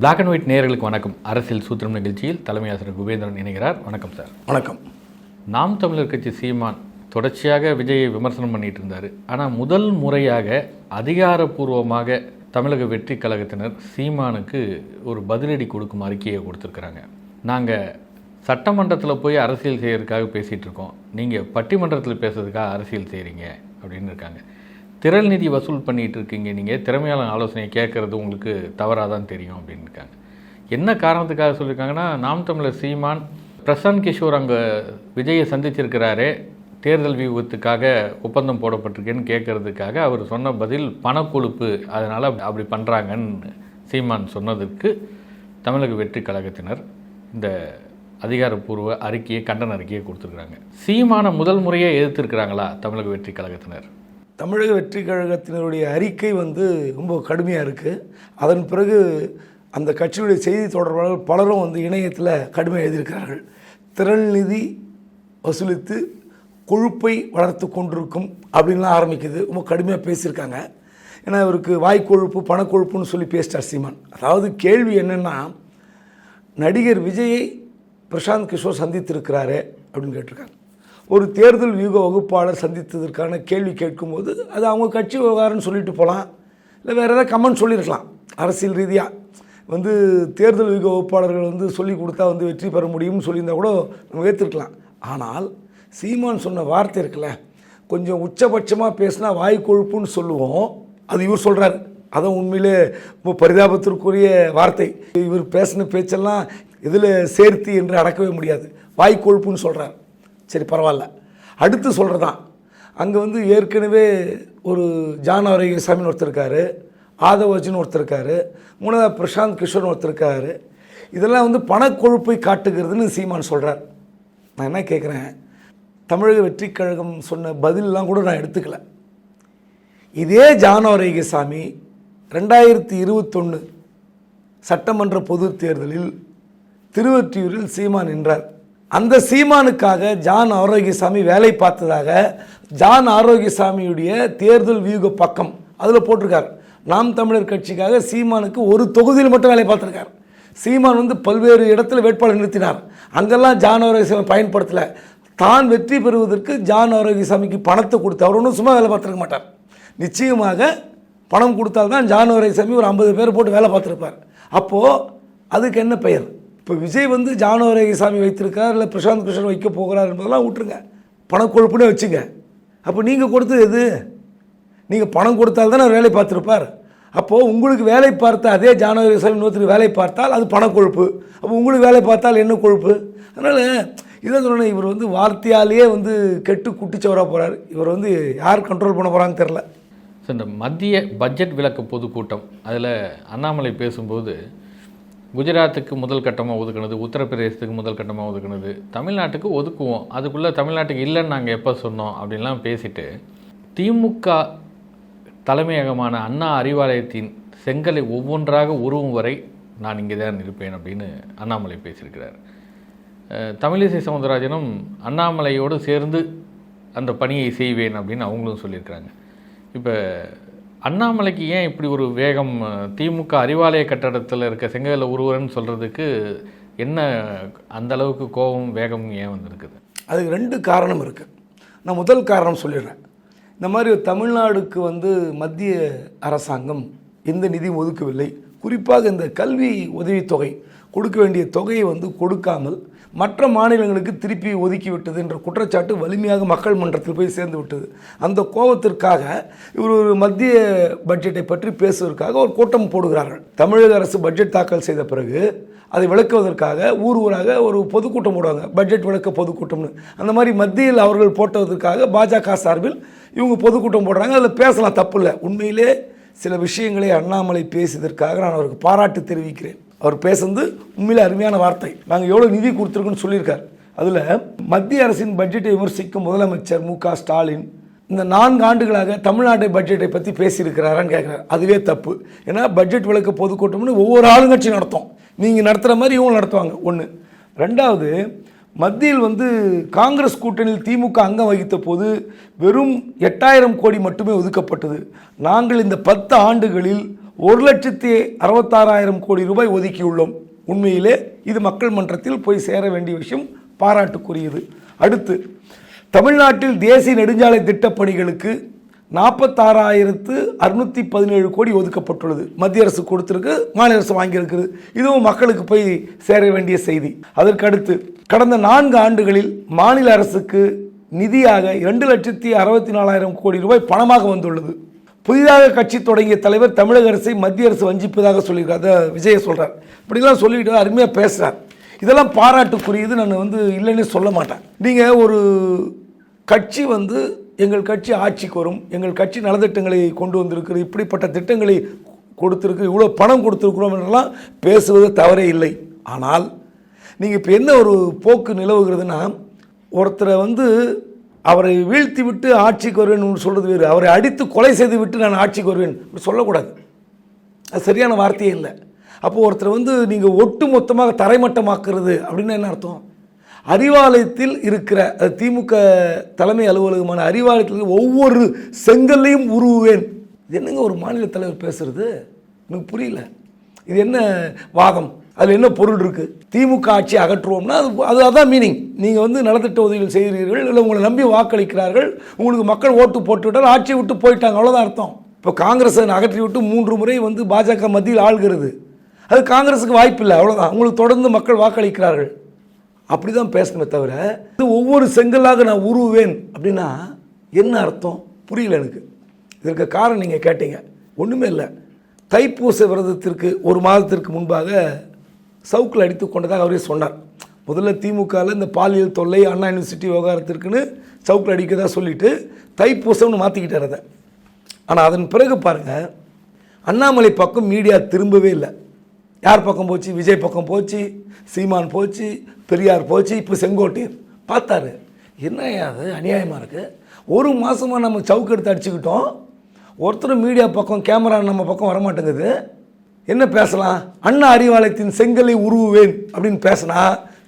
Black and white நேயர்களுக்கு வணக்கம். அரசியல் சூத்திரம் நிகழ்ச்சியில் தலைமை ஆசிரியர் குபேந்திரன் இணைகிறார். வணக்கம் சார் வணக்கம். நாம் தமிழர் கட்சி சீமான் தொடர்ச்சியாக விஜயை விமர்சனம் பண்ணிட்டு இருந்தார். ஆனால் முதல் முறையாக அதிகாரப்பூர்வமாக தமிழக வெற்றி கழகத்தினர் சீமானுக்கு ஒரு பதிலடி கொடுக்கும் அறிக்கையை கொடுத்துருக்குறாங்க. நாங்கள் சட்டமன்றத்தில் போய் அரசியல் செய்யறதுக்காக பேசிகிட்டு இருக்கோம். நீங்கள் பட்டிமன்றத்தில் பேசுறதுக்காக அரசியல் செய்கிறீங்க அப்படின்னு இருக்காங்க. திரள் நிதி வசூல் பண்ணிகிட்டு இருக்கீங்க நீங்கள் திறமையான ஆலோசனையை கேட்குறது உங்களுக்கு தவறாக தான் தெரியும் அப்படின்னு இருக்காங்க என்ன காரணத்துக்காக சொல்லியிருக்காங்கன்னா நாம் தமிழர் சீமான் பிரசாந்த் கிஷோர் அங்கே விஜயை சந்திச்சிருக்கிறாரே தேர்தல் வியூகத்துக்காக ஒப்பந்தம் போடப்பட்டிருக்கேன்னு கேட்கறதுக்காக அவர் சொன்ன பதில் பணக்கொழுப்பு அதனால் அப்படி பண்ணுறாங்கன்னு சீமான் சொன்னதுக்கு தமிழக வெற்றி கழகத்தினர் இந்த அதிகாரப்பூர்வ அறிக்கையை கண்டன அறிக்கையை கொடுத்துருக்குறாங்க. சீமான முதல் முறையே எதிர்த்திருக்கிறாங்களா தமிழக வெற்றி கழகத்தினர்? தமிழக வெற்றி கழகத்தினருடைய அறிக்கை வந்து ரொம்ப கடுமையாக இருக்குது அதன் பிறகு அந்த கட்சியுடைய செய்தி தொடர்பாளர்கள் பலரும் வந்து இணையத்தில் கடுமையாக எழுதியிருக்கிறார்கள். திரள் நிதி வசூலித்து கொழுப்பை வளர்த்து கொண்டிருக்கும் அப்படின்லாம் ஆரம்பிக்குது. ரொம்ப கடுமையாக பேசியிருக்காங்க. ஏன்னா இவருக்கு வாய்க்கொழுப்பு பணக்கொழுப்புன்னு சொல்லி பேசிட்டார் சீமான். அதாவது கேள்வி என்னென்னா நடிகர் விஜயை பிரசாந்த் கிஷோர் சந்தித்திருக்கிறாரு அப்படின்னு கேட்டிருக்காங்க. ஒரு தேர்தல் வியூக வகுப்பாளர் சந்தித்ததற்கான கேள்வி கேட்கும்போது அது அவங்க கட்சி விவகாரம்னு சொல்லிட்டு போகலாம். இல்லை வேறு ஏதாவது கமெண்ட் சொல்லியிருக்கலாம். அரசியல் ரீதியாக வந்து தேர்தல் வியூக வகுப்பாளர்கள் வந்து சொல்லி கொடுத்தா வந்து வெற்றி பெற முடியும்னு சொல்லியிருந்தா கூட நம்ம ஏற்றுருக்கலாம் ஆனால் சீமான் சொன்ன வார்த்தை இருக்குல்ல கொஞ்சம் உச்சபட்சமாக பேசினா வாய் கொழுப்புன்னு சொல்லுவோம். அது இவர் சொல்கிறார் அதான் உண்மையிலே ரொம்ப பரிதாபத்திற்குரிய வார்த்தை. இவர் பேசின பேச்செல்லாம் இதில் சேர்த்து என்று அடக்கவே முடியாது. வாய் கொழுப்புன்னு சொல்கிறார் சரி பரவாயில்ல. அடுத்து சொல்கிறதான் அங்கே வந்து ஏற்கனவே ஒரு ஜான் சாமின்னு ஒருத்தர் இருக்கார் ஆதவஜின்னு ஒருத்தர் இருக்கார் மூணாவது பிரசாந்த் கிஷோர்னு ஒருத்தர் இருக்கார். இதெல்லாம் வந்து பணக்கொழுப்பை காட்டுகிறதுன்னு சீமான் சொல்கிறார் நான் என்ன கேட்குறேன் தமிழக வெற்றி கழகம் சொன்ன பதிலெலாம் கூட நான் எடுத்துக்கல. இதே ஜானவரேகசாமி ரெண்டாயிரத்தி இருபத்தொன்று சட்டமன்ற பொதுத் தேர்தலில் திருவொற்றியூரில் சீமான் நின்றார். அந்த சீமானுக்காக ஜான் ஆரோக்கியசாமி வேலை பார்த்ததாக ஜான் ஆரோக்கியசாமியுடைய தேர்தல் வியூக பக்கம் அதில் போட்டிருக்கார். நாம் தமிழர் கட்சிக்காக சீமானுக்கு ஒரு தொகுதியில் மட்டும் வேலை பார்த்துருக்கார். சீமான் வந்து பல்வேறு இடத்துல வேட்பாளர் நிறுத்தினார். அங்கெல்லாம் ஜான் ஆரோக்கியசாமி பயன்படுத்தலை. தான் வெற்றி பெறுவதற்கு ஜான் ஆரோக்கியசாமிக்கு பணத்தை கொடுத்து அவர் ஒன்றும் சும்மா வேலை பார்த்துருக்க மாட்டார். நிச்சயமாக பணம் கொடுத்தால்தான் ஜான் ஆரோக்கியசாமி ஒரு ஐம்பது பேர் போட்டு வேலை பார்த்துருப்பார். அப்போது அதுக்கு என்ன பெயர்? இப்போ விஜய் வந்து ஜான் சாமி வைத்திருக்கார் இல்லை பிரசாந்த் கிருஷ்ணன் வைக்க போகிறார் என்பதெல்லாம் விட்டுருங்க. பணக்கொழுப்புனே வச்சுங்க. அப்போ நீங்கள் கொடுத்தது எது? நீங்கள் பணம் கொடுத்தால் நான் வேலை பார்த்துருப்பார். அப்போது உங்களுக்கு வேலை பார்த்த அதே ஜானவரி சாமி இன்னொருத்தருக்கு வேலை பார்த்தால் அது பணக்கொழுப்பு அப்போ உங்களுக்கு வேலை பார்த்தால் என்ன கொழுப்பு? அதனால் இதான் சொன்னேன் இவர் வந்து வார்த்தையாலேயே வந்து கெட்டு குட்டிச்சவராக போகிறார் இவர் வந்து யார் கண்ட்ரோல் பண்ண போகிறான்னு தெரில ஸோ இந்த மத்திய பட்ஜெட் விளக்க பொதுக்கூட்டம் அதில் அண்ணாமலை பேசும்போது குஜராத்துக்கு முதல் கட்டமாக ஒதுக்குனது உத்தரப்பிரதேசத்துக்கு முதல் கட்டமாக ஒதுக்குனது தமிழ்நாட்டுக்கு ஒதுக்குவோம். அதுக்குள்ளே தமிழ்நாட்டுக்கு இல்லைன்னு நாங்கள் எப்போ சொன்னோம் அப்படின்லாம் பேசிட்டு திமுக தலைமையகமான அண்ணா அறிவாலயத்தின் செங்கலை ஒவ்வொன்றாக உருவும் வரை நான் இங்கே தான் இருப்பேன் அப்படின்னு அண்ணாமலை பேசியிருக்கிறார். தமிழிசை சவுந்தரராஜனும் அண்ணாமலையோடு சேர்ந்து அந்த பணியை செய்வேன் அப்படின்னு அவங்களும் சொல்லியிருக்கிறாங்க. இப்போ அண்ணாமலைக்கு ஏன் இப்படி ஒரு வேகம் திமுக அறிவாலய கட்டடத்தில் இருக்க செங்கல்ல ஒருவர்னு சொல்கிறதுக்கு என்ன அந்த அளவுக்கு கோபம் வேகம் ஏன் வந்திருக்குது? அதுக்கு ரெண்டு காரணம் இருக்குது நான் முதல் காரணம் சொல்லிடுறேன். இந்த மாதிரி தமிழ்நாடுக்கு வந்து மத்திய அரசாங்கம் எந்த நிதியும் ஒதுக்கவில்லை. குறிப்பாக இந்த கல்வி உதவித்தொகை கொடுக்க வேண்டிய தொகையை வந்து கொடுக்காமல் மற்ற மாநிலங்களுக்கு திருப்பி ஒதுக்கிவிட்டது என்ற குற்றச்சாட்டு வலிமையாக மக்கள் மன்றத்தில் போய் சேர்ந்து விட்டது. அந்த கோபத்திற்காக இவர் ஒரு மத்திய பட்ஜெட்டை பற்றி பேசுவதற்காக ஒரு கூட்டம் போடுகிறார்கள். தமிழக அரசு பட்ஜெட் தாக்கல் செய்த பிறகு அதை விளக்குவதற்காக ஊர் ஊராக ஒரு பொதுக்கூட்டம் போடுவாங்க. பட்ஜெட் விளக்க பொதுக்கூட்டம்னு. அந்த மாதிரி மத்தியில் அவர்கள் போட்டதற்காக பாஜக சார்பில் இவங்க பொதுக்கூட்டம் போடுறாங்க. அதில் பேசலாம் தப்பு இல்லை உண்மையிலே சில விஷயங்களை அண்ணாமலை பேசியதற்காக நான் அவருக்கு பாராட்டு தெரிவிக்கிறேன். அவர் பேசுனது உண்மையில் அருமையான வார்த்தை. நாங்கள் எவ்வளோ நிதி கொடுத்துருக்கோன்னு சொல்லியிருக்கார். அதில் மத்திய அரசின் பட்ஜெட்டை விமர்சிக்கும் முதலமைச்சர் மு க ஸ்டாலின் இந்த நான்கு ஆண்டுகளாக தமிழ்நாட்டை பட்ஜெட்டை பற்றி பேசியிருக்கிறாரான்னு கேட்குறாரு அதுவே தப்பு. ஏன்னா பட்ஜெட் விளக்க பொதுக்கூட்டம்னு ஒவ்வொரு ஆளுங்கட்சி நடத்தும். நீங்கள் நடத்துகிற மாதிரி இவங்க நடத்துவாங்க. ஒன்று ரெண்டாவது மத்தியில் வந்து காங்கிரஸ் கூட்டணியில் திமுக அங்கம் வகித்த போது வெறும் எட்டாயிரம் கோடி மட்டுமே ஒதுக்கப்பட்டது. நாங்கள் இந்த பத்து ஆண்டுகளில் ஒரு லட்சத்தி அறுபத்தாறாயிரம் கோடி ரூபாய் ஒதுக்கியுள்ளோம். உண்மையிலே இது மக்கள் மன்றத்தில் போய் சேர வேண்டிய விஷயம். பாராட்டுக்குரியது. அடுத்து தமிழ்நாட்டில் தேசிய நெடுஞ்சாலை திட்டப்பணிகளுக்கு நாற்பத்தாறாயிரத்து அறுநூற்றி பதினேழு கோடி ஒதுக்கப்பட்டுள்ளது. மத்திய அரசு கொடுத்துருக்கு மாநில அரசு வாங்கியிருக்குது. இதுவும் மக்களுக்கு போய் சேர வேண்டிய செய்தி. அதற்கு அடுத்து கடந்த நான்கு ஆண்டுகளில் மாநில அரசுக்கு நிதியாக இரண்டு லட்சத்தி அறுபத்தி நாலாயிரம் கோடி ரூபாய் பணமாக வந்துள்ளது. புதிதாக கட்சி தொடங்கிய தலைவர் தமிழக அரசை மத்திய அரசு வஞ்சிப்பதாக சொல்லியிருக்கார். அதை விஜய சொல்கிறார் இப்படிலாம் சொல்லிட்டு அருமையாக பேசுகிறார் இதெல்லாம் பாராட்டுக்குரியது நான் வந்து இல்லைன்னு சொல்ல மாட்டேன். நீங்கள் ஒரு கட்சி வந்து எங்கள் கட்சி ஆட்சிக்கு வரும் எங்கள் கட்சி நலத்திட்டங்களை கொண்டு வந்திருக்கிறது இப்படிப்பட்ட திட்டங்களை கொடுத்துருக்கு இவ்வளோ பணம் கொடுத்துருக்குறோம் என்றெல்லாம் பேசுவது தவறே இல்லை. ஆனால் நீங்கள் இப்போ என்ன ஒரு போக்கு நிலவுகிறதுனா ஒருத்தரை வந்து அவரை வீழ்த்தி விட்டு ஆட்சிக்கு வருவேன் சொல்கிறது வேறு. அவரை அடித்து கொலை செய்து விட்டு நான் ஆட்சிக்கு வருவேன் இப்படி சொல்லக்கூடாது. அது சரியான வார்த்தையே இல்லை. அப்போது ஒருத்தர் வந்து நீங்கள் ஒட்டு மொத்தமாக தரைமட்டமாக்குறது அப்படின்னு என்ன அர்த்தம்? அறிவாலயத்தில் இருக்கிற அது திமுக தலைமை அலுவலகமான அறிவாலயத்தில் இருக்கிற ஒவ்வொரு செங்கல்லையும் உருவுவேன். இது என்னங்க ஒரு மாநில தலைவர் பேசுகிறது எனக்கு புரியல. இது என்ன வாதம்? அதில் என்ன பொருள் இருக்குது திமுக ஆட்சி அகற்றுவோம்னா அது அது அதான் மீனிங் நீங்கள் வந்து நலத்திட்ட உதவிகள் செய்கிறீர்கள் இல்லை உங்களை நம்பி வாக்களிக்கிறார்கள் உங்களுக்கு மக்கள் ஓட்டு போட்டு விட்டால் ஆட்சியை விட்டு போயிட்டாங்க அவ்வளோதான் அர்த்தம். இப்போ காங்கிரஸை அகற்றி விட்டு மூன்று முறை வந்து பாஜக மத்தியில் ஆள்கிறது. அது காங்கிரஸுக்கு வாய்ப்பில்லை அவ்வளோதான் உங்களுக்கு தொடர்ந்து மக்கள் வாக்களிக்கிறார்கள். அப்படி தான் பேசணுமே தவிர இது ஒவ்வொரு செங்கலாக நான் உருவேன் அப்படின்னா என்ன அர்த்தம்? புரியல எனக்கு. இதற்கு காரணம் நீங்கள் கேட்டீங்க. ஒன்றுமே இல்லை. தைப்பூச விரதத்திற்கு ஒரு மாதத்திற்கு முன்பாக சவுக்கில் அடித்து கொண்டதாக அவரே சொன்னார். முதல்ல திமுகவில் இந்த பாலியல் தொல்லை அண்ணா யூனிவர்சிட்டி விவகாரத்திற்குன்னு சவுக்கில் அடிக்கிறதா சொல்லிட்டு தைப்பூசம்னு மாற்றிக்கிட்டார் அதை. ஆனால் அதன் பிறகு பாருங்கள் அண்ணாமலை பக்கம் மீடியா திரும்பவே இல்லை. யார் பக்கம் போச்சு? விஜய் பக்கம் போச்சு சீமான் போச்சு பெரியார் போச்சு இப்போ செங்கோட்டையன். பார்த்தாரு. என்ன அது? அநியாயமாக இருக்குது ஒரு மாதமாக நம்ம சவுக்கு எடுத்து அடிச்சுக்கிட்டோம். ஒருத்தரும் மீடியா பக்கம் கேமரா நம்ம பக்கம் வரமாட்டேங்குது. என்ன பேசலாம்? அண்ணா அறிவாலயத்தின் செங்கலை உருவுவேன் அப்படின்னு பேசினா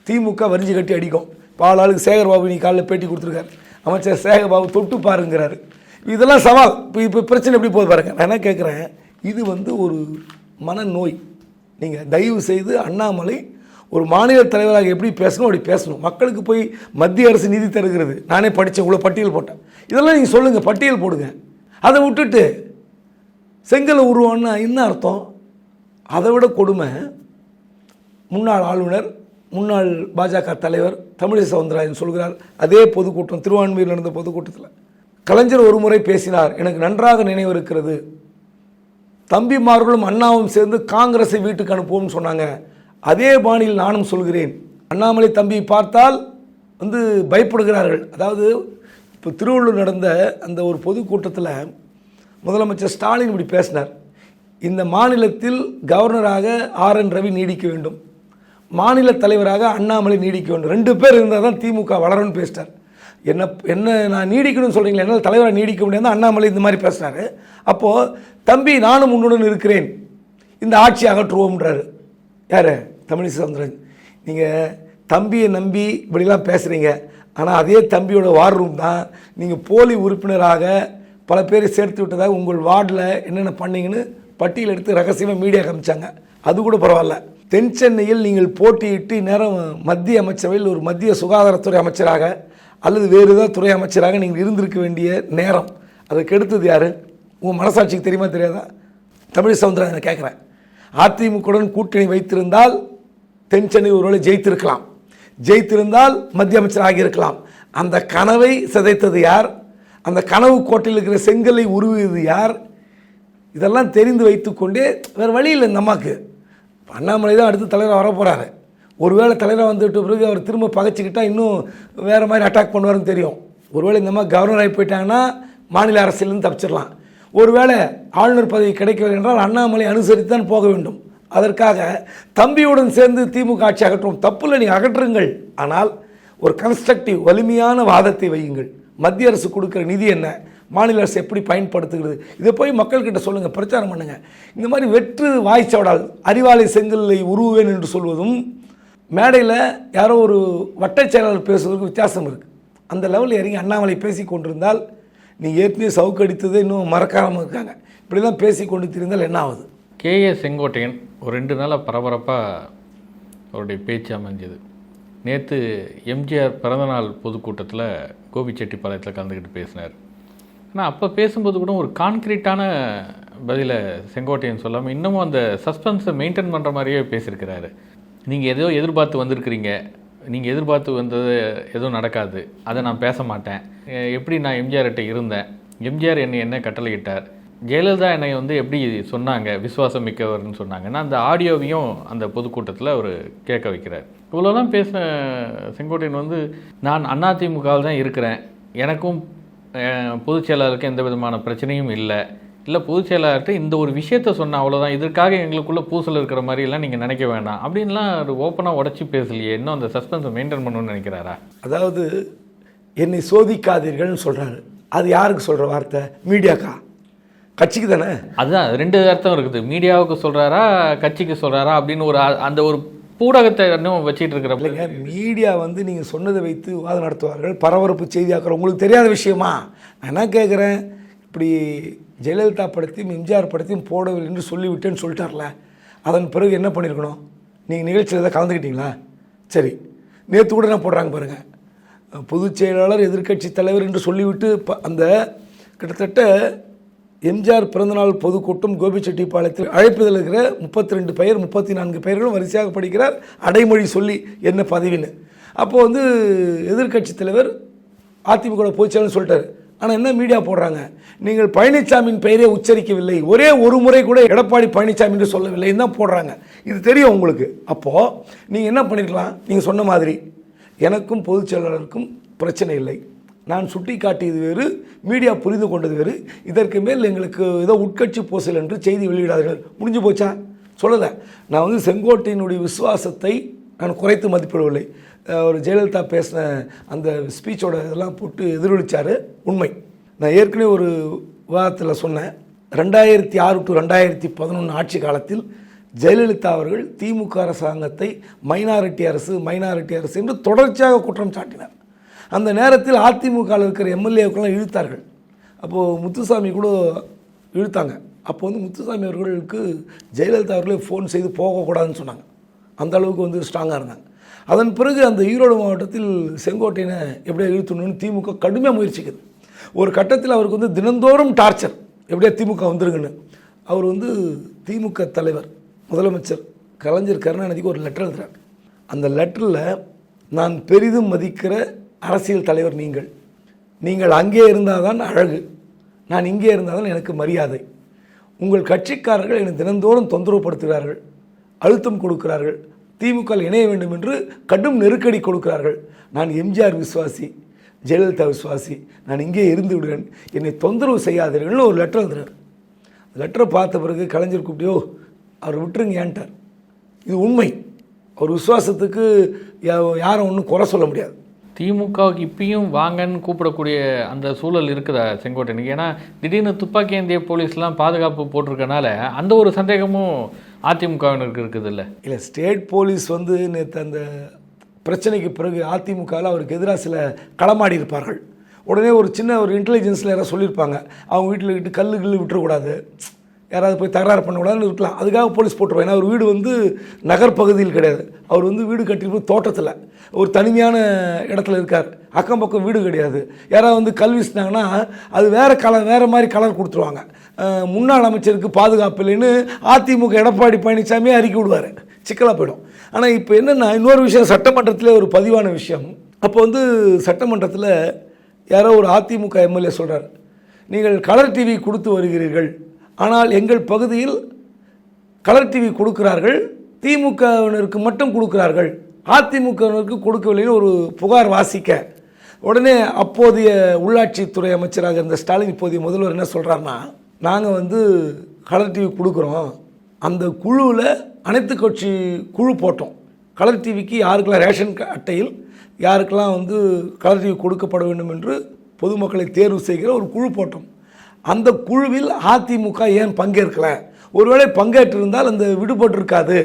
திமுக வரிஞ்சு கட்டி அடிக்கும். பால் ஆளுக்கு சேகர்பாபு நீ காலைல பேட்டி கொடுத்துருக்காரு. அமைச்சர் சேகர்பாபு தொட்டு பாருங்கிறாரு. இதெல்லாம் சவால். இப்போ இப்போ பிரச்சனை எப்படி போகுது பாருங்க. நான் என்ன கேட்குறேன் இது வந்து ஒரு மனநோய். நீங்கள் தயவு செய்து அண்ணாமலை ஒரு மாநில தலைவராக எப்படி பேசணும் அப்படி பேசணும். மக்களுக்கு போய் மத்திய அரசு நிதி தருகிறது. நானே படித்தேன் இவ்வளோ பட்டியல் போட்டேன். இதெல்லாம் நீங்கள் சொல்லுங்கள் பட்டியல் போடுங்க. அதை விட்டுட்டு செங்கலை உருவான்னா என்ன அர்த்தம்? அதை விட கொடுமை முன்னாள் ஆளுநர் முன்னாள் பாஜக தலைவர் தமிழிசை சவுந்தரராஜன் சொல்கிறார் அதே பொதுக்கூட்டம் திருவான்மையில் நடந்த பொதுக்கூட்டத்தில். கலைஞர் ஒரு முறை பேசினார் எனக்கு நன்றாக நினைவு இருக்கிறது. தம்பிமார்களும் அண்ணாவும் சேர்ந்து காங்கிரஸை வீட்டுக்கு அனுப்புவோம்னு சொன்னாங்க. அதே பாணியில் நானும் சொல்கிறேன். அண்ணாமலை தம்பி பார்த்தால் வந்து பயப்படுகிறார்கள். அதாவது இப்போ திருவள்ளூர் நடந்த அந்த ஒரு பொதுக்கூட்டத்தில் முதலமைச்சர் ஸ்டாலின் இப்படி பேசினார். இந்த மாநிலத்தில் கவர்னராக ஆர் என் ரவி நீடிக்க வேண்டும். மாநில தலைவராக அண்ணாமலை நீடிக்க வேண்டும். ரெண்டு பேர் இருந்தால் தான் திமுக வளரும்னு பேசிட்டார். என்ன என்ன நான் நீடிக்கணும்னு சொல்கிறீங்களா என்னால் தலைவராக நீடிக்க முடியாது அண்ணாமலை இந்த மாதிரி பேசுகிறார் அப்போது தம்பி நானும் உன்னுடன் இருக்கிறேன். இந்த ஆட்சி அகற்றுவோம்ன்றாரு. யார்? தமிழிசை சவுந்தரன். நீங்கள் தம்பியை நம்பி இப்படிலாம் பேசுகிறீங்க ஆனால் அதே தம்பியோட வார் ரூம் தான் நீங்கள் போலி உறுப்பினராக பல பேரை சேர்த்து விட்டதாக உங்கள் வார்டில் என்னென்ன பண்ணீங்கன்னு பட்டியல் எடுத்து ரகசியமாக மீடியா காமிச்சாங்க அது கூட பரவாயில்ல. தென் சென்னையில் நீங்கள் போட்டியிட்டு நேரம் மத்திய அமைச்சரவையில் ஒரு மத்திய சுகாதாரத்துறை அமைச்சராக அல்லது வேறு ஏதாவது துறை அமைச்சராக நீங்கள் இருந்திருக்க வேண்டிய நேரம். அதை கெடுத்தது யார்? உங்கள் மனசாட்சிக்கு தெரியுமா தெரியாதா? தமிழ் சவுந்தரராஜனை கேட்குறேன். அதிமுகவுடன் கூட்டணி வைத்திருந்தால் தென் சென்னை ஒருவேளை ஜெயித்திருக்கலாம். ஜெயித்திருந்தால் மத்திய அமைச்சர் ஆகியிருக்கலாம். அந்த கனவை சிதைத்தது யார்? அந்த கனவு கோட்டையில் இருக்கிற செங்கலை உருவியது யார்? இதெல்லாம் தெரிந்து வைத்துக்கொண்டே வேறு வழி இல்லை இந்த அம்மாவுக்கு. அண்ணாமலை தான் அடுத்து தலைவர் வரப்போகிறாரு ஒருவேளை தலைவர் வந்துவிட்ட பிறகு அவர் திரும்ப பகைச்சிக்கிட்டால் இன்னும் வேறு மாதிரி அட்டாக் பண்ணுவாருன்னு தெரியும். ஒருவேளை இந்த மாதிரி கவர்னர் ஆகி போயிட்டாங்கன்னா மாநில அரசியலேருந்து தப்பிச்சிடலாம். ஒருவேளை ஆளுநர் பதவி கிடைக்கவில்லை என்றால் அண்ணாமலை அனுசரித்து தான் போக வேண்டும். அதற்காக தம்பியுடன் சேர்ந்து திமுக ஆட்சி அகற்றும். தப்புல நீங்கள் அகற்றுங்கள். ஆனால் ஒரு கன்ஸ்ட்ரக்டிவ் வலிமையான வாதத்தை வையுங்கள். மத்திய அரசு கொடுக்குற நிதி என்ன? மாநில அரசு எப்படி பயன்படுத்துகிறது? இதை போய் மக்கள்கிட்ட சொல்லுங்கள் பிரச்சாரம் பண்ணுங்கள் இந்த மாதிரி வெற்று வாய்ச்சவடால் அறிவாலை செங்கல்லை உருவேன் என்று சொல்வதும் மேடையில் யாரோ ஒரு வட்டச் செயலாளர் பேசுவதற்கு வித்தியாசம் இருக்குது அந்த லெவலில் இறங்கி அண்ணாமலை பேசி கொண்டிருந்தால் நீ ஏற்கனவே சவுக்கடித்ததே இன்னும் மறக்காமல் இருக்காங்க. இப்படிலாம் பேசி கொண்டு திரிந்தால் என்ன ஆகுது? கே. ஏ. செங்கோட்டையன் ஒரு ரெண்டு நாளாக பரபரப்பாக அவருடைய பேச்சு அமைஞ்சது. நேற்று எம்ஜிஆர் பிறந்தநாள் பொதுக்கூட்டத்தில் கோபிச்செட்டிப்பாளையத்தில் கலந்துக்கிட்டு பேசினார். ஆனால் அப்போ பேசும்போது கூட ஒரு கான்க்ரீட்டான பதிலை செங்கோட்டையன் சொல்லாமல் இன்னமும் அந்த சஸ்பென்ஸை மெயின்டைன் பண்ணுற மாதிரியே பேசியிருக்கிறாரு. நீங்கள் எதோ எதிர்பார்த்து வந்திருக்கிறீங்க. நீங்கள் எதிர்பார்த்து வந்தது எதுவும் நடக்காது. அதை நான் பேச மாட்டேன். எப்படி நான் எம்ஜிஆர்கிட்ட இருந்தேன்? எம்ஜிஆர் என்னை என்ன கட்டளையிட்டார்? ஜெயலலிதா என்னை வந்து எப்படி சொன்னாங்க? விசுவாசம் மிக்கவர்னு சொன்னாங்கன்னா அந்த ஆடியோவையும் அந்த பொதுக்கூட்டத்தில் அவர் கேட்க வைக்கிறார். இவ்வளோலாம் பேசின செங்கோட்டையன் வந்து நான் அதிமுகவில் தான் இருக்கிறேன். எனக்கும் பொதுச் செயலாளருக்கு எந்த விதமான பிரச்சனையும் இல்லை. இல்லை பொதுச் செயலாளர்கிட்ட இந்த ஒரு விஷயத்த சொன்ன அவ்வளோதான் இதற்காக எங்களுக்குள்ள பூசல் இருக்கிற மாதிரி எல்லாம் நீங்கள் நினைக்க வேண்டாம் அப்படின்லாம் ஒரு ஓப்பனாக உடச்சி பேசலையே இன்னும் அந்த சஸ்பென்ஸை மெயின்டைன் பண்ணணும்னு நினைக்கிறாரா? அதாவது என்னை சோதிக்காதீர்கள்னு சொல்கிறாரு அது யாருக்கு சொல்கிற வார்த்தை? மீடியாக்கா? கட்சிக்கு தானே? அதுதான் ரெண்டு அர்த்தம் இருக்குது. மீடியாவுக்கு சொல்கிறாரா கட்சிக்கு சொல்கிறாரா அப்படின்னு ஒரு அந்த ஒரு ஊடகத்தை இன்னும் வச்சுட்டு இருக்கிற இல்லைங்க மீடியா வந்து நீங்கள் சொன்னதை வைத்து விவாதம் நடத்துவார்கள். பரபரப்பு செய்தியாக்குற உங்களுக்கு தெரியாத விஷயமா? நான் என்ன கேட்குறேன் இப்படி ஜெயலலிதா படத்தையும் எம்ஜிஆர் படத்தையும் போடவில்லை என்று சொல்லிவிட்டேன்னு சொல்லிட்டார்ல. அதன் பிறகு என்ன பண்ணியிருக்கணும் நீங்கள் நிகழ்ச்சியில் ஏதாவது கலந்துக்கிட்டீங்களா? சரி. நேற்று கூட என்ன போடுறாங்க பாருங்கள் பொதுச் செயலாளர் எதிர்க்கட்சி தலைவர் என்று சொல்லிவிட்டு அந்த கிட்டத்தட்ட எம்ஜிஆர் பிறந்தநாள் பொதுக்கூட்டம் கோபிச்செட்டிப்பாளையத்தில் அழைப்பதில் இருக்கிற முப்பத்தி ரெண்டு பெயர் முப்பத்தி நான்கு பெயர்களும் வரிசையாக படிக்கிறார். அடைமொழி சொல்லி என்ன பதவின்னு. அப்போது வந்து எதிர்க்கட்சி தலைவர் அதிமுக பொதுச்செயலர் சொல்லிட்டார். ஆனால் என்ன மீடியா போடுறாங்க? நீங்கள் பழனிசாமியின் பெயரை உச்சரிக்கவில்லை. ஒரே ஒரு முறை கூட எடப்பாடி பழனிசாமி என்று சொல்லவில்லைன்னு தான் போடுறாங்க. இது தெரியும் உங்களுக்கு. அப்போது நீங்கள் என்ன பண்ணிருக்கலாம்? நீங்கள் சொன்ன மாதிரி எனக்கும் பொதுச் செயலாளருக்கும் பிரச்சனை இல்லை. நான் சுட்டி காட்டியது வேறு மீடியா புரிந்து கொண்டது வேறு. இதற்கு மேல் எங்களுக்கு ஏதோ உட்கட்சி போசல் என்று செய்தி வெளியிடாதீர்கள். முடிஞ்சு போச்சா? சொல்லலை. நான் வந்து செங்கோட்டையினுடைய விசுவாசத்தை நான் குறைத்து மதிப்பிடவில்லை. ஒரு ஜெயலலிதா பேசின அந்த ஸ்பீச்சோட இதெல்லாம் போட்டு எதிரொலித்தார் உண்மை. நான் ஏற்கனவே ஒரு விவாதத்தில் சொன்னேன். ரெண்டாயிரத்தி ஆறு டு ரெண்டாயிரத்தி பதினொன்று ஆட்சி காலத்தில் ஜெயலலிதா அவர்கள் திமுக அரசாங்கத்தை மைனாரிட்டி அரசு மைனாரிட்டி அரசு என்று தொடர்ச்சியாக குற்றம் சாட்டினார். அந்த நேரத்தில் அதிமுகவில் இருக்கிற எம்எல்ஏக்கெல்லாம் இழுத்தார்கள். அப்போது முத்துசாமி கூட இழுத்தாங்க. அப்போ வந்து முத்துசாமி அவர்களுக்கு ஜெயலலிதா அவர்களே ஃபோன் செய்து போகக்கூடாதுன்னு சொன்னாங்க. அந்த அளவுக்கு வந்து ஸ்ட்ராங்காக இருந்தாங்க. அதன் பிறகு அந்த ஈரோடு மாவட்டத்தில் செங்கோட்டையனை எப்படியா இழுத்தணும்னு திமுக கடுமையாக முயற்சிக்குது. ஒரு கட்டத்தில் அவருக்கு வந்து தினந்தோறும் டார்ச்சர் எப்படியா திமுக வந்துருங்கன்னு அவர் வந்து திமுக தலைவர் முதலமைச்சர் கலைஞர் கருணாநிதிக்கு ஒரு லெட்டர் எழுதுறாங்க அந்த லெட்டரில் நான் பெரிதும் மதிக்கிற அரசியல் தலைவர் நீங்கள். நீங்கள் அங்கே இருந்தால் தான் அழகு. நான் இங்கே இருந்தால் தான் எனக்கு மரியாதை. உங்கள் கட்சிக்காரர்கள் என்னை தினந்தோறும் தொந்தரவுப்படுத்துகிறார்கள் அழுத்தம் கொடுக்கிறார்கள். திமுக இணைய வேண்டும் என்று கடும் நெருக்கடி கொடுக்கிறார்கள். நான் எம்ஜிஆர் விசுவாசி ஜெயலலிதா விசுவாசி. நான் இங்கே இருந்து விடுவேன் என்னை தொந்தரவு செய்யாதீர்கள்னு ஒரு லெட்டர் எழுதுறாரு. லெட்டரை பார்த்த பிறகு கலைஞர் கூப்பிட்டியோ அவர் விட்டுருங்க ஏன்ட்டார். இது உண்மை. அவர் விசுவாசத்துக்கு யா- யாரும் ஒன்றும் குறை சொல்ல முடியாது. திமுகவுக்கு இப்பயும் வாங்கன்னு கூப்பிடக்கூடிய அந்த சூழல் இருக்குதா செங்கோட்டையனுக்கு ஏன்னா திடீர்னு துப்பாக்கி ஏந்திய போலீஸ்லாம் பாதுகாப்பு போட்டிருக்கனால அந்த ஒரு சந்தேகமும் அதிமுகவினருக்கு இருக்குது இல்லை இல்லை ஸ்டேட் போலீஸ் வந்து நேற்று அந்த பிரச்சனைக்கு பிறகு அதிமுகவில் அவருக்கு எதிராக சில களமாடி இருப்பார்கள். உடனே ஒரு சின்ன ஒரு இன்டெலிஜென்ஸில் யாராவது சொல்லியிருப்பாங்க. அவங்க வீட்டில் விட்டு கல் கில்லு விட்டுறக்கூடாது. யாராவது போய் தகராறு பண்ணக்கூடாதுன்னு இருக்கலாம். அதுக்காக போலீஸ் போட்டுருவோம். ஏன்னா அவர் வீடு வந்து நகர்ப்பகுதியில் கிடையாது. அவர் வந்து வீடு கட்டிருப்பது தோட்டத்தில். ஒரு தனிமையான இடத்துல இருக்கார். அக்கம் பக்கம் வீடு கிடையாது. யாராவது வந்து கல் வீசினாங்கன்னா அது வேறு கலர் வேறு மாதிரி கலர் கொடுத்துருவாங்க. முன்னாள் அமைச்சருக்கு பாதுகாப்பு இல்லைன்னு அதிமுக எடப்பாடி பழனிசாமி அறிக்கை விடுவார். சிக்கலாக போயிடும். ஆனால் இப்போ என்னென்னா இன்னொரு விஷயம் சட்டமன்றத்தில் ஒரு பதிவான விஷயம். அப்போ வந்து சட்டமன்றத்தில் யாரோ ஒரு அதிமுக எம்எல்ஏ சொல்கிறார் நீங்கள் கலர் டிவி கொடுத்து வருகிறீர்கள். ஆனால் எங்கள் பகுதியில் கலர் டிவி கொடுக்கிறார்கள். திமுகவினருக்கு மட்டும் கொடுக்கிறார்கள். அதிமுகவினருக்கு கொடுக்கவில்லைன்னு ஒரு புகார் வாசிக்க. உடனே அப்போதைய உள்ளாட்சித்துறை அமைச்சராக இருந்த ஸ்டாலின் இப்போதைய முதல்வர் என்ன சொல்கிறாருன்னா நாங்கள் வந்து கலர் டிவி கொடுக்குறோம். அந்த குழுவில் அனைத்து கட்சி குழு போட்டோம். கலர் டிவிக்கு யாருக்கெல்லாம் ரேஷன் அட்டையில் யாருக்கெல்லாம் வந்து கலர் டிவி கொடுக்கப்பட வேண்டும் என்று பொதுமக்களை தேர்வு செய்கிற ஒரு குழு போட்டோம். அந்த குழுவில் அதிமுக ஏன் பங்கேற்கல? ஒருவேளை பங்கேற்றிருந்தால் அந்த விடுபட்டிருக்காது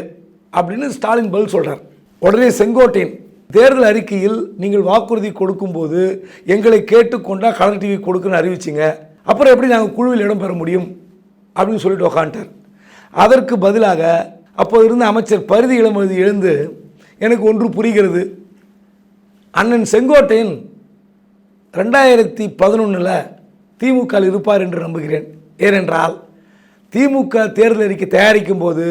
அப்படின்னு ஸ்டாலின் பதில் சொல்கிறார் உடனே செங்கோட்டையன் தேர்தல் அறிக்கையில் நீங்கள் வாக்குறுதி கொடுக்கும்போது எங்களை கேட்டுக்கொண்டால் கலர் டிவி கொடுக்குன்னு அறிவிச்சிங்க. அப்புறம் எப்படி நாங்கள் குழுவில் இடம் பெற முடியும்? அப்படின்னு சொல்லிட்டு உக்காந்துட்டார். அதற்கு பதிலாக அப்போ இருந்த அமைச்சர் பரிதி இளமதி எழுந்து எனக்கு ஒன்று புரிகிறது. அண்ணன் செங்கோட்டையன் ரெண்டாயிரத்தி பதினொன்றில் திமுக இருப்பார் என்று நம்புகிறேன். ஏனென்றால் திமுக தேர்தல் அறிக்கை தயாரிக்கும் போது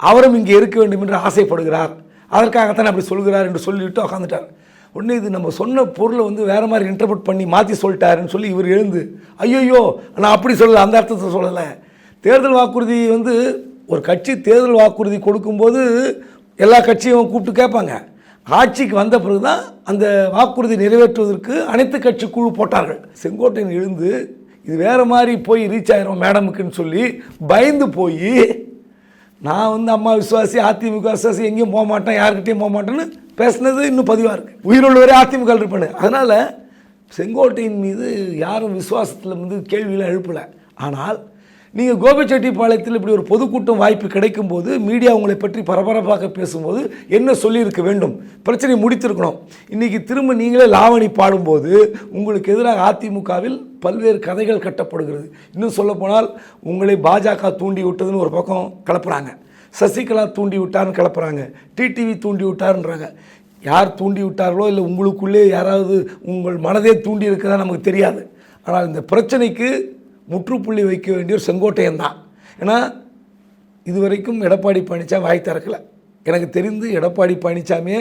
அவரும் இங்கே இருக்க வேண்டும் என்று ஆசைப்படுகிறார். அதற்காகத்தான் அப்படி சொல்கிறார் என்று சொல்லிவிட்டு உட்காந்துட்டார் உடனே இது நம்ம சொன்ன பொருளை வந்து வேறு மாதிரி இன்டர்பிரட் பண்ணி மாற்றி சொல்லிட்டாருன்னு சொல்லி இவர் எழுந்து ஐயோயோ நான் அப்படி சொல்லலை அந்த அர்த்தத்தை சொல்லலை. தேர்தல் வாக்குறுதி வந்து ஒரு கட்சி தேர்தல் வாக்குறுதி கொடுக்கும்போது எல்லா கட்சியும் கூப்பிட்டு கேட்பாங்க. ஆட்சிக்கு வந்த பிறகு தான் அந்த வாக்குறுதி நிறைவேற்றுவதற்கு அனைத்து கட்சி குழு போட்டார்கள். செங்கோட்டையன் எழுந்து இது வேறு மாதிரி போய் ரீச் ஆயிரும் மேடமுக்குன்னு சொல்லி பயந்து போய் நான் வந்து அம்மா விசுவாசி அதிமுக விசுவாசி எங்கேயும் போக மாட்டேன் யாருக்கிட்டையும் போக மாட்டேன்னு பேசுனது இன்னும் பதிவாக இருக்குது உயிருள்ளவரே அதிமுக இருப்பானு. அதனால் செங்கோட்டையின் மீது யாரும் விசுவாசத்தில் வந்து கேள்வியில் எழுப்பலை. ஆனால் நீங்கள் கோபிச்செட்டிப்பாளையத்தில் இப்படி ஒரு பொதுக்கூட்டம் வாய்ப்பு கிடைக்கும் போது மீடியா உங்களை பற்றி பரபரப்பாக பேசும்போது என்ன சொல்லியிருக்க வேண்டும்? பிரச்சனை முடித்திருக்கணும். இன்றைக்கி திரும்ப நீங்களே லாவணி பாடும்போது உங்களுக்கு எதிராக அதிமுகவில் பல்வேறு கதைகள் கட்டப்படுகிறது. இன்னும் சொல்லப்போனால் உங்களை பாஜக தூண்டி விட்டதுன்னு ஒரு பக்கம் கிளப்புறாங்க. சசிகலா தூண்டி விட்டார்னு கிளப்புறாங்க. டிடிவி தூண்டி விட்டாருன்றாங்க. யார் தூண்டி விட்டார்களோ இல்லை உங்களுக்குள்ளே யாராவது உங்கள் மனதே தூண்டி இருக்கிறதா நமக்கு தெரியாது. ஆனால் இந்த பிரச்சனைக்கு முற்றுப்புள்ளி வைக்க வேண்டிய ஒரு செங்கோட்டையன் தான் ஏன்னா இதுவரைக்கும் எடப்பாடி பழனிசாமி வாய் திறக்கல. எனக்கு தெரிந்து எடப்பாடி பழனிசாமியே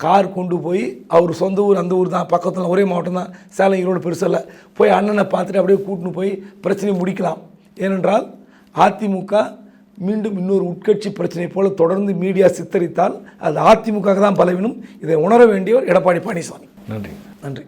கார் கொண்டு போய் அவர் சொந்த ஊர் அந்த ஊர் தான். பக்கத்தில் ஒரே மாவட்டம் தான். சேலம் ஈரோடு பெருசில்ல போய் அண்ணனை பார்த்துட்டு அப்படியே கூட்டின்னு போய் பிரச்சனையை முடிக்கலாம். ஏனென்றால் அதிமுக மீண்டும் இன்னொரு உட்கட்சி பிரச்சனை போல தொடர்ந்து மீடியா சித்தரித்தால் அது அதிமுக தான் பலவீனம். இதை உணர வேண்டியவர் எடப்பாடி பழனிசாமி. நன்றி. நன்றி.